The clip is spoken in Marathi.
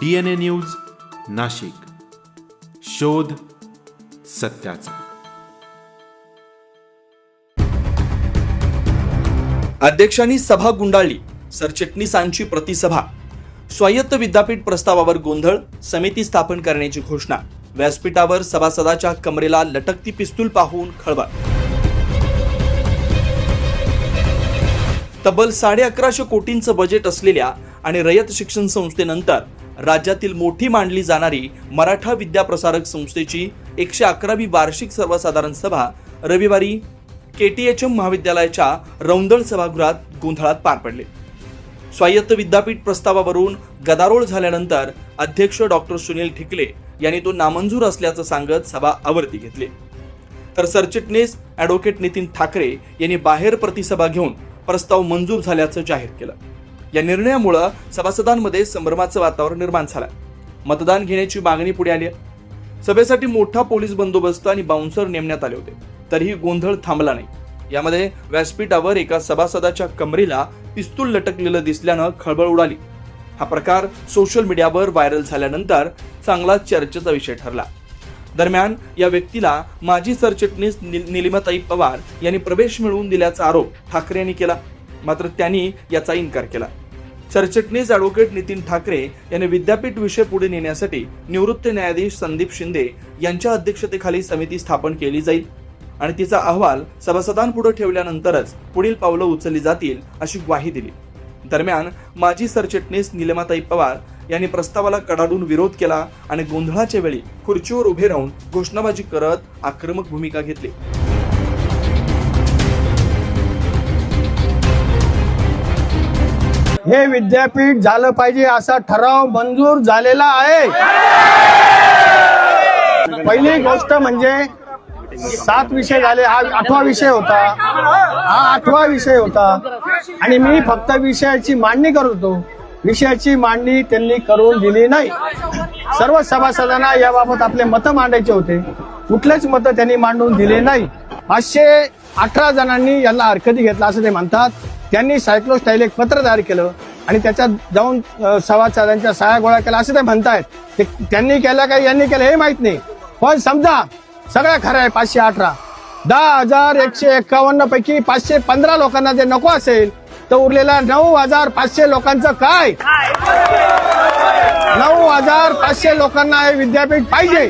D N A news Nashik. शोध सत्याचा. अध्यक्षांनी सभा गुंडाळली सरचिटणीसांची प्रतिसभा. स्वायत्त विद्यापीठ प्रस्तावावर गोंधळ समिती स्थापन करण्याची घोषणा. व्यासपीठावर सभासदाच्या कमरेला लटकती पिस्तूल पाहून खळबळ. तब्बल साडे अकराशे कोटींचं बजेट असलेल्या आणि रयत शिक्षण संस्थेनंतर राज्यातील मोठी मांडली जाणारी मराठा विद्याप्रसारक संस्थेची एकशे अकरावी वार्षिक सर्वसाधारण सभा रविवारी के टी एच एम महाविद्यालयाच्या रौंदळ सभागृहात गोंधळात पार पडले. स्वायत्त विद्यापीठ प्रस्तावावरून गदारोळ झाल्यानंतर अध्यक्ष डॉक्टर सुनील ठिकले यांनी तो नामंजूर असल्याचं सांगत सभा आवर्ती घेतली. तर सरचिटणीस ॲडव्होकेट नितीन ठाकरे यांनी बाहेर प्रतिसभा घेऊन प्रस्ताव मंजूर झाल्याचं जाहीर केलं. या निर्णयामुळं सभासदांमध्ये संभ्रमाचं वातावरण निर्माण झालं. मतदान घेण्याची मागणी पुढे आली सभेसाठी मोठा पोलीस बंदोबस्त आणि बाउन्सर नेमण्यात आले होते. तरीही गोंधळ थांबला नाही. यामध्ये व्यासपीठावर एका सभासदाच्या कमरेला पिस्तूल लटकलेलं दिसल्यानं खळबळ उडाली. हा प्रकार सोशल मीडियावर व्हायरल झाल्यानंतर चांगला चर्चेचा विषय ठरला. दरम्यान या व्यक्तीला माजी सरचिटणीस निल- निलिमाताई पवार यांनी प्रवेश मिळवून दिल्याचा आरोप ठाकरे यांनी केला. मात्र त्यांनी याचा इन्कार केला. सरचिटणीस ॲडव्होकेट नितीन ठाकरे यांनी विद्यापीठ विषय पुढे नेण्यासाठी निवृत्त न्यायाधीश संदीप शिंदे यांच्या अध्यक्षतेखाली समिती स्थापन केली जाईल. आणि तिचा अहवाल सभासदांपुढे ठेवल्यानंतरच पुढील पावलं उचलली जातील अशी ग्वाही दिली. दरम्यान माजी सरचिटणीस निलमाताई पवार यांनी प्रस्तावाला कडाडून विरोध केला आणि गोंधळाच्या वेळी खुर्चीवर उभे राहून घोषणाबाजी करत आक्रमक भूमिका घेतली. हे विद्यापीठ झालं पाहिजे असा ठराव मंजूर झालेला आहे. पहिली गोष्ट म्हणजे सात विषय झाले हा आठवा विषय होता. हा आठवा विषय होता. आणि मी फक्त विषयाची मांडणी करत होतो. विषयाची मांडणी त्यांनी करून दिली नाही. सर्व सभासदांना याबाबत आपले मतं मांडायचे होते. कुठलेच मतं त्यांनी मांडून दिले नाही. पाचशे अठरा जणांनी यांना हरकती घेतला असं ते म्हणतात. त्यांनी सायक्लोस्टाईल एक पत्र तयार केलं. आणि त्याच्यात जाऊन अ, सभासदांच्या गोळा केला असं ते म्हणतायत. त्यांनी केलं का यांनी केलं हे माहीत नाही. पण समजा सगळं खरं आहे पाचशे अठरा. दहा हजार एकशे एकावन्न पैकी पाचशे पंधरा लोकांना जे नको असेल तर उरलेल्या नऊ हजार पाचशे लोकांचं काय? नऊ हजार पाचशे लोकांना हे विद्यापीठ पाहिजे.